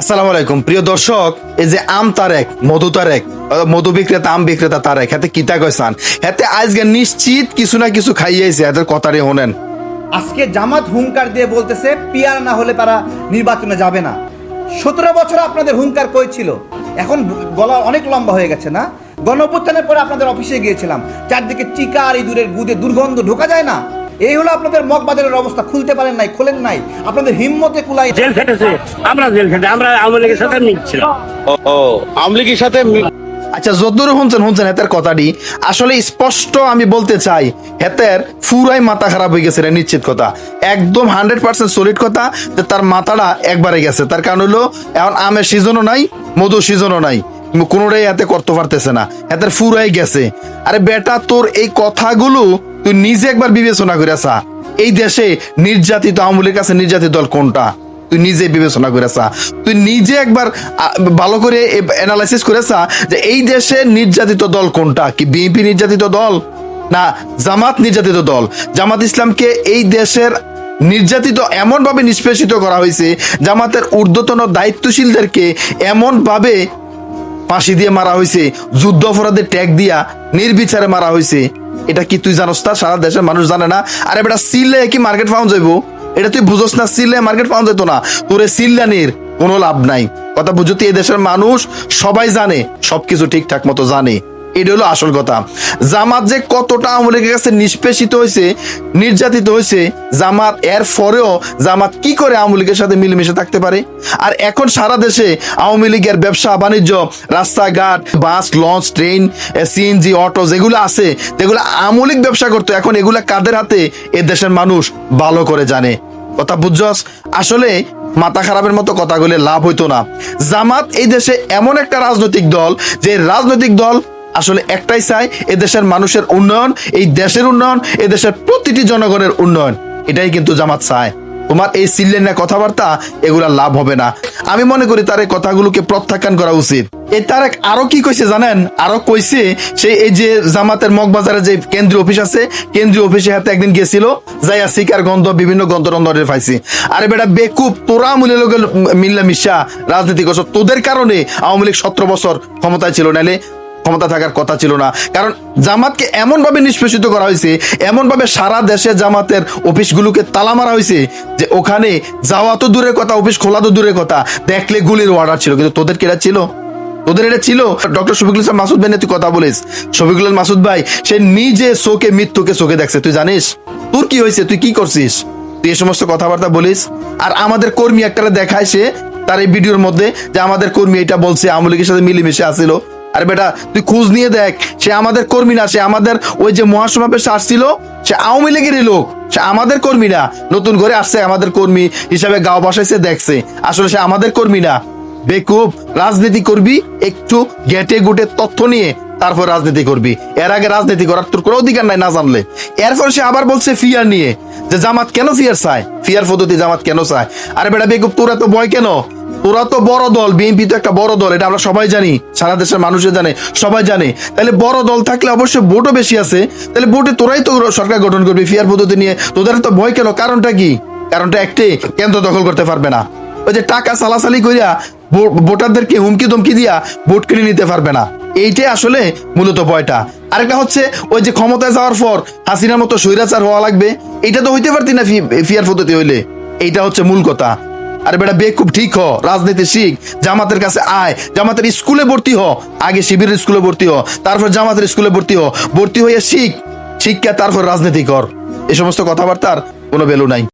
আসসালামু আলাইকুম। প্রিয় দর্শক, এই যে আম তারেক, মধু তারেক মধু বিক্রেতা, আম বিক্রেতা তারেক, হাতে কিতা কইসান হাতে আজকে নিশ্চিত কিছু না কিছু খাইয়েছে, হাতের কথারে হনেন আজকে জামাত হুঙ্কার দিয়ে বলতেছে, পিয়ার না হলে তারা নির্বাচনে যাবে না। সতেরো বছর আপনাদের হুঙ্কার কই ছিল? এখন গলা অনেক লম্বা হয়ে গেছে না? গণঅভ্যুত্থানের পরে আপনাদের অফিসে গিয়েছিলাম। চারদিকে চিকা আর ইঁদুরের গুদে দুর্গন্ধ ঢোকা যায় না? এই হলো আপনাদের মগবাজারের অবস্থা। খুলতে পারেন নাই খোলেন নাই। আপনাদের হিম্মতে কুলাই জেল খেটেছে আমরা জেল খেটে আমরা আওয়ামী লীগের সাথে মিটছিলাম ও আওয়ামী লীগের সাথে আচ্ছা যতদূর শুনছেন শুনছেন হেতের কথাটি। আসলে স্পষ্ট আমি বলতে চাই হেতের ফুরাই মাথা খারাপ হয়ে গেছে রে নিশ্চিত কথা। একদম হান্ড্রেড পার্সেন্ট সলিড কথা যে তার মাথাটা একবারে গেছে। তার কারণ হলো এখন আমের সিজনও নাই মধু সিজনও নাই। কোনোটাই হাতে করতে পারতেছে না। হাতের ফুরাই গেছে। আরে বেটা তোর এই কথাগুলো তুই নিজে একবার বিবেচনা করে আসা এই দেশে নির্যাতিত আওয়ামী কাছে নির্যাতিত দল কোনটা? তুই নিজে বিবেচনা করেছা তুই নিজে একবার ভালো করে অ্যানালাইসিস করেছা যে এই দেশে নির্যাতিত দল কোনটা? কি বিএনপি নির্যাতিত দল? না, জামাত নির্যাতিত দল। জামাত ইসলামকে এই দেশের নির্যাতিত এমনভাবে নিষ্পেষিত করা হয়েছে, জামাতের ঊর্ধ্বতন দায়িত্বশীলদেরকে এমনভাবে ফাঁসি দিয়ে মারা হয়েছে যুদ্ধ অপরাধের ট্যাগ দিয়া, নির্বিচারে মারা হয়েছে। এটা কি তুই জানোস তা? সারা দেশের মানুষ জানে না। আরে বেটা, সিলে কি মার্কেট পাওয়া যাইবো? এটা তুই বুঝোস না, সিলে মার্কেট পাওয়া যেত না। তোরে সিল্লানির কোনো লাভ নাই। কথা বুঝতি দেশের মানুষ সবাই জানে, সবকিছু ঠিকঠাক মতো জানে। এটা হলো আসল কথা। জামাত যে কতটা আওয়ামী লীগের কাছে নিষ্পেষিত হয়েছে, নির্যাতিত হয়েছে, জামাত এর পরেও জামাত কি করে আওয়ামী লীগের সাথে মিলেমিশে থাকতে পারে? আর এখন সারা দেশে আওয়ামী লীগের ব্যবসা, বাণিজ্য, রাস্তাঘাট, bus, launch, train, CNG, auto যেগুলো আছে, যেগুলো আওয়ামী লীগ ব্যবসা করতো, এখন এগুলা কাদের হাতে? এ দেশের মানুষ ভালো করে জানে। কথা বুঝছস? আসলে মাথা খারাপের মতো কথাগুলি লাভ হইতো না। জামাত এই দেশে এমন একটা রাজনৈতিক দল, যে রাজনৈতিক দল আসলে একটাই চাই এ দেশের মানুষের উন্নয়ন, এই দেশের উন্নয়ন এ দেশের প্রতিটি জনগণের উন্নয়ন। এটাই কিন্তু জামাত চায়। তোমার এই সিলেনা কথাবার্তা, এগুলা লাভ হবে না। আমি মনে করি তার এই কথাগুলোকে প্রত্যাখ্যান করা উচিত। এই তারেক আরও কি কইছে জানেন? আরও কইছে, সে এই যে জামাতের মগবাজারে যে কেন্দ্রীয় অফিস আছে, কেন্দ্রীয় অফিসে হাতে একদিন গেছিল, যাইয়া শিকার গন্ধ, বিভিন্ন গন্ধরন্ধরের পাইছি। আরে বেটা, বেকুব, তোরা আমুলের লোকের মিল্লা মিশা রাজনীতি করছ। তোদের কারণে আওয়ামী লীগ সতেরো বছর ক্ষমতায় ছিল, নাইলে ক্ষমতা থাকার কথা ছিল না। কারণ জামাতকে এমন ভাবে নিষ্পেষিত করা হয়েছে এমন ভাবে সারা দেশে জামাতের অফিসগুলোকে তালা মারা হয়েছে যে ওখানে যাওয়া তো দূরের কথা, অফিস খোলা তো দূরের কথা, দেখলে গুলির অর্ডার ছিল। কিন্তু তোদের কেটা ছিল? তোদের এটা ছিল? ডক্টর শফিকুল ইসলাম মাসুদ ভাই তুই কথা বলিস শফিকুল মাসুদ ভাই, সে নিজে চোখে, মৃত্যুকে চোখে দেখছে। তুই জানিস? তোর কি হয়েছে? তুই কি করছিস? তুই এই সমস্ত কথাবার্তা বলিস? আর আমাদের কর্মী একটা দেখায় সে, তার এই ভিডিওর মধ্যে, যে আমাদের কর্মী এটা বলছে, আওয়ামী লীগের সাথে মিলেমিশে আসছিল আরে বেটা, তুই খোঁজ নিয়ে দেখ, সে আমাদের কর্মী না, সে আমাদের ওই যে মহাসমাবেশে আসছিল, সে আওয়ামী লীগেরই লোক, সে আমাদের কর্মী না। নতুন করে আসছে আমাদের কর্মী হিসাবে গাঁও বাসাইছে, দেখছে। আসলে সে আমাদের কর্মী না। বেকুব, রাজনীতি করবি, একটু গেটে গুটে তথ্য নিয়ে তারপর রাজনীতি করবি। এর আগে রাজনীতি করার তোর কোনো অধিকার নাই না জানলে। এরপর সে আবার বলছে ফিয়ার নিয়ে, যে জামাত কেন ফিয়ার চায়? ফিয়ার পদ্ধতি জামাত কেন চায়? আরে বেটা বেকুব, তোরা তো ভয় কেন? তোরা তো বড় দল, বিএনপি তো একটা বড় দল, এটা আমরা সবাই জানি, সারা দেশের মানুষে জানে, সবাই জানে। তাহলে বড় দল থাকলে অবশ্যই ভোটও বেশি আছে তাহলে ভোটে তোরাই তো সরকার গঠন করবি ফিয়ার পদ্ধতি নিয়ে, তোদের তো ভয় কেন? কারণটা কি? কারণটা একটাই, কেন্দ্র দখল করতে পারবে না। ওই যে টাকা সালাসালি করিয়া ভোটারদেরকে হুমকি ধমকি দিয়া ভোট কিনে নিতে পারবে না। এইটাই আসলে মূলত ভয়টা। আরেকটা হচ্ছে, ওই যে ক্ষমতায় যাওয়ার পর হাসিনার মতো স্বৈরাচার হওয়া লাগবে এটা তো হইতে পারতি না ফিয়ার পদ্ধতি হইলে। এইটা হচ্ছে মূল কথা। আরে বেটা বে খুব ঠিক হ, রাজনীতি শিখ, জামাতের কাছে আয়। জামাতের স্কুলে ভর্তি হ, আগে শিবিরের স্কুলে ভর্তি হ, তারপর জামাতের স্কুলে ভর্তি হ। ভর্তি হয়ে শিখ শিক্ষা তারপর রাজনীতি কর। এ সমস্ত কথাবার্তার কোনো ভ্যালু নাই।